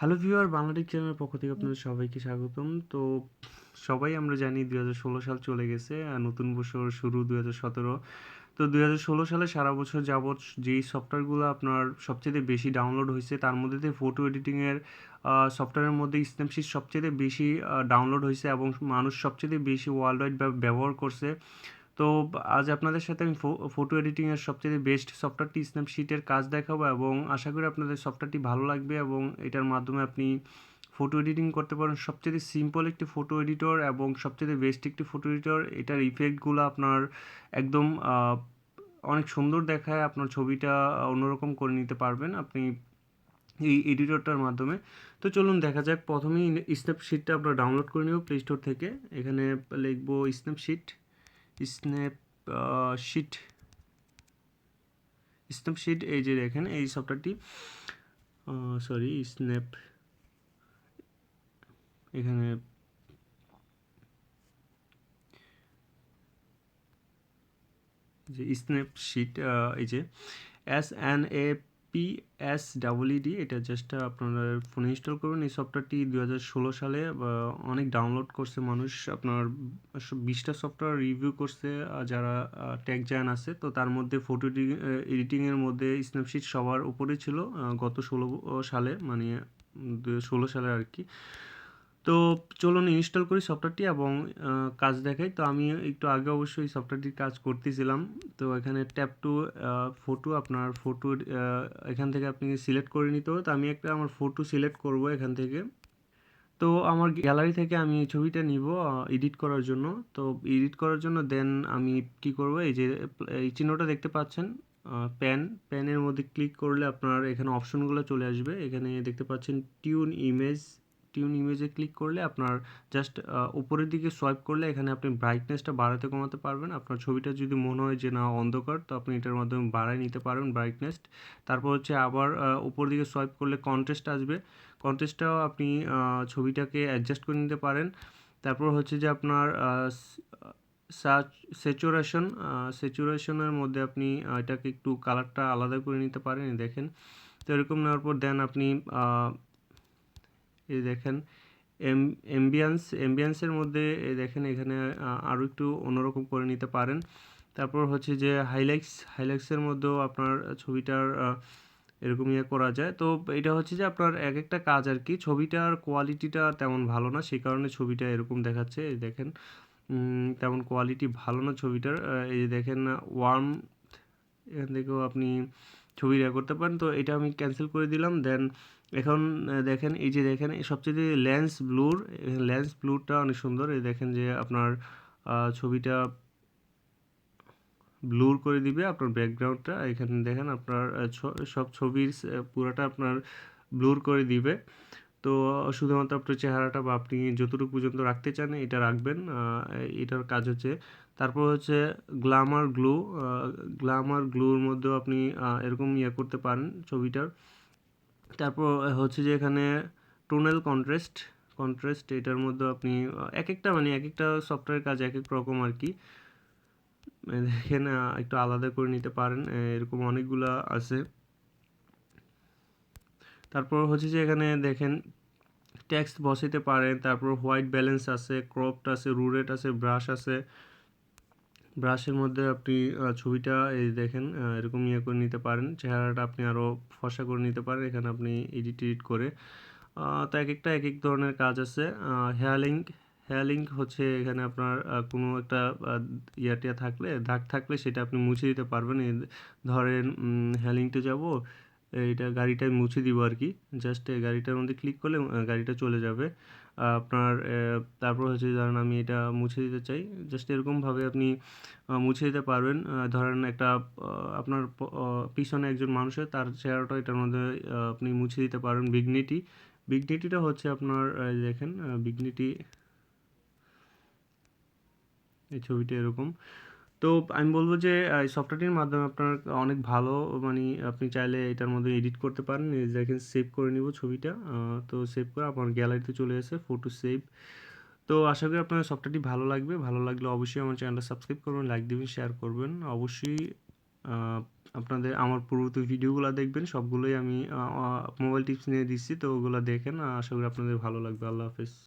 Hello viewer Bangladesh চ্যানেলের পক্ষ থেকে আপনাদের সবাইকে স্বাগতম। তো সবাই আমরা জানি দুই হাজার ষোলো সাল চলে গেছে নতুন বছর শুরু দুই হাজার সতেরো। তো দুই হাজার ষোলো সালে সারা বছর যাবৎ যেই সফটওয়্যারগুলো আপনার সবচেয়ে বেশি ডাউনলোড হয়েছে, তার মধ্যে দিয়ে ফটো এডিটিংয়ের সফটওয়্যারের মধ্যে স্ন্যাপশিট সবচেয়ে বেশি ডাউনলোড হয়েছে এবং মানুষ সবচেয়ে বেশি ওয়ার্ল্ড ওয়াইড ব্যবহার করছে। তো আজ আপনাদের সাথে আমি ফটো এডিটিংয়ের সবচেয়ে বেস্ট সফটওয়্যারটি স্ন্যাপশিটের কাজ দেখাবো এবং আশা করি আপনাদের সফটওয়্যারটি ভালো লাগবে এবং এটার মাধ্যমে আপনি ফটো এডিটিং করতে পারেন। সবচেয়ে সিম্পল একটি ফটো এডিটর এবং সবচেয়ে বেস্ট একটি ফটো এডিটর এটার ইফেক্টগুলো আপনার একদম অনেক সুন্দর দেখায়। আপনার ছবিটা অন্যরকম করে নিতে পারবেন আপনি এই এডিটরটার মাধ্যমে। তো চলুন দেখা যাক। প্রথমেই স্ন্যাপশিটটা আপনার ডাউনলোড করে নেব প্লে স্টোর থেকে। এখানে লিখব Snapseed Snapseed Snapseed এই যে দেখেন, এই সফটওয়্যারটি সরি স্ন্যাপ এখানে, যে স্ন্যাপ শিট এই যে S N A P S double E D এটা জাস্ট আপনারা ফোনে ইনস্টল করবেন এই সফটওয়্যারটি দু হাজার ষোলো সালে অনেক ডাউনলোড করছে মানুষ। আপনার বিশটা সফটওয়্যার রিভিউ করছে যারা ট্যাগ জায়ান আছে। তো তার মধ্যে ফটো এডিটিংয়ের মধ্যে স্ন্যাপশিট সবার উপরে ছিল গত ষোলো সালে মানে ষোলো সালে আর কি। তো চলুন ইনস্টল করি সফটওয়্যারটি এবং কাজ দেখাই। তো আমি একটু আগে অবশ্যই সফটওয়্যারটির কাজ করতেছিলাম। তো এখানে ট্যাপ টু ফটো আপনার ফটো এখান থেকে আপনি সিলেক্ট করে নিতে হবে। তো আমি একটা আমার ফটো সিলেক্ট করব এখান থেকে। তো আমার গ্যালারি থেকে আমি ছবিটা নিব এডিট করার জন্য। তো এডিট করার জন্য দেন আমি কি করব, এই যে, এই চিহ্নটা দেখতে পাচ্ছেন প্যান প্যানের মধ্যে ক্লিক করলে আপনার এখানে অপশনগুলো চলে আসবে। এখানে দেখতে পাচ্ছেন টিউন ইমেজ টিউন ইমেজে ক্লিক করলে আপনার জাস্ট উপরের দিকে সোয়াইপ করলে এখানে আপনি ব্রাইটনেসটা বাড়াতে কমাতে পারবেন। আপনার ছবিটা যদি মনে হয় যে না, অন্ধকার, তো আপনি এটার মাধ্যমে বাড়ায় নিতে পারবেন ব্রাইটনেস তারপর হচ্ছে আবার উপর দিকে সোয়াইপ করলে কন্টেস্ট আসবে। কন্টেস্টটাও আপনি ছবিটাকে অ্যাডজাস্ট করে নিতে পারেন। তারপর হচ্ছে যে আপনার স্যাচুরেশন স্যাচুরেশনের মধ্যে আপনি এটাকে একটু কালারটা আলাদা করে নিতে পারেন, দেখেন। তো এরকম নেওয়ার পর দেন আপনি এই দেখেন, এম এমবিয়ান্স এমবিয়ান্সের মধ্যে দেখেন এখানে আরও একটু অন্যরকম করে নিতে পারেন। তারপর হচ্ছে যে হাইলাইটস হাইলাইটসের মধ্যেও আপনার ছবিটার এরকম ইয়ে করা যায়। তো এটা হচ্ছে যে আপনার এক একটা কাজ আর কি, ছবিটার কোয়ালিটিটা তেমন ভালো না, সেই কারণে ছবিটা এরকম দেখাচ্ছে। এই দেখেন তেমন কোয়ালিটি ভালো না ছবিটার। এই দেখেন ওয়ার্ম এখান থেকেও আপনি ছবি রেকর্ড করতে পারেন। তো এটা আমি ক্যান্সেল করে দিলাম। দেন এখন দেখেন, এই যে দেখেন সবচেয়ে লেন্স ব্লুর লেন্স ব্লুরটা অনেক সুন্দর। এই দেখেন যে আপনার ছবিটা ব্লুর করে দিবে আপনার ব্যাকগ্রাউন্ডটা এখানে দেখেন আপনার সব ছবির পুরাটা আপনার ব্লুর করে দিবে। তো শুধুমাত্র আপনার চেহারাটা বা আপনি যতটুকু পর্যন্ত রাখতে চান এটা রাখবেন। এটার কাজ হচ্ছে, তারপর হচ্ছে গ্লামার গ্লো গ্লামার গ্লোর মধ্যেও আপনি এরকম ইয়ে করতে পারেন ছবিটার। তারপর হচ্ছে যে এখানে টোনাল কন্ট্রাস্ট কন্ট্রাস্ট এটার মধ্যে আপনি এক একটা মানে এক একটা সফটওয়্যার কাজ এক এক রকম আর কি। দেখেন একটু আলাদা করে নিতে পারেন এরকম অনেকগুলো আছে। তারপর হচ্ছে যে এখানে দেখেন টেক্সট বসাইতে পারেন, তারপর হোয়াইট ব্যালেন্স আছে ক্রপড আছে রুরেট আছে ব্রাশ আছে। ব্রাশের মধ্যে আপনি ছবিটা এই দেখেন এরকম ইয়ে করে নিতে পারেন। চেহারাটা আপনি আরও ফসা করে নিতে পারেন, এখানে আপনি এডিট এডিট করে। তো এক একটা এক এক ধরনের কাজ আছে। হেয়ার হেয়ারলিঙ্ক হচ্ছে এখানে আপনার কোনো একটা ইয়াটিয়া থাকলে, দাগ থাকলে সেটা আপনি মুছে দিতে পারবেন। ধরেন হেয়ারলিঙ্কটা যাব এইটা গাড়িটা মুছে দিব আর কি। জাস্ট গাড়িটার মধ্যে ক্লিক করলে গাড়িটা চলে যাবে। আপনার তারপর হচ্ছে ধরেন আমি এটা মুছে দিতে চাই। জাস্ট এরকমভাবে আপনি মুছে দিতে পারবেন। ধরেন একটা আপনার পিছনে একজন মানুষের তার চেহারাটা এটার মধ্যে আপনি মুছে দিতে পারবেন বিগনিটি বিগনিটিটা হচ্ছে আপনার দেখেন বিগনিটি এই ছবিটা এরকম। তো আমি বলব যে এই সফটওয়্যারটির মাধ্যমে আপনার অনেক ভালো মানে আপনি চাইলে এটার মধ্যে এডিট করতে পারেন। দেখেন সেভ করে নিব ছবিটা। তো সেভ করে আপনার গ্যালারিতে চলে আসে ফটো সেভ তো আশা করি আপনার সফটওয়্যারটি ভালো লাগবে। ভালো লাগলে অবশ্যই আমার চ্যানেলটা সাবস্ক্রাইব করবেন লাইক দেবেন শেয়ার করবেন। অবশ্যই আপনাদের, আমার পূর্ববর্তী ভিডিওগুলো দেখবেন। সবগুলোই আমি মোবাইল টিপস নিয়ে দিচ্ছি। তো ওগুলো দেখেন। আশা করি আপনাদের ভালো লাগবে। আল্লাহ হাফেজ।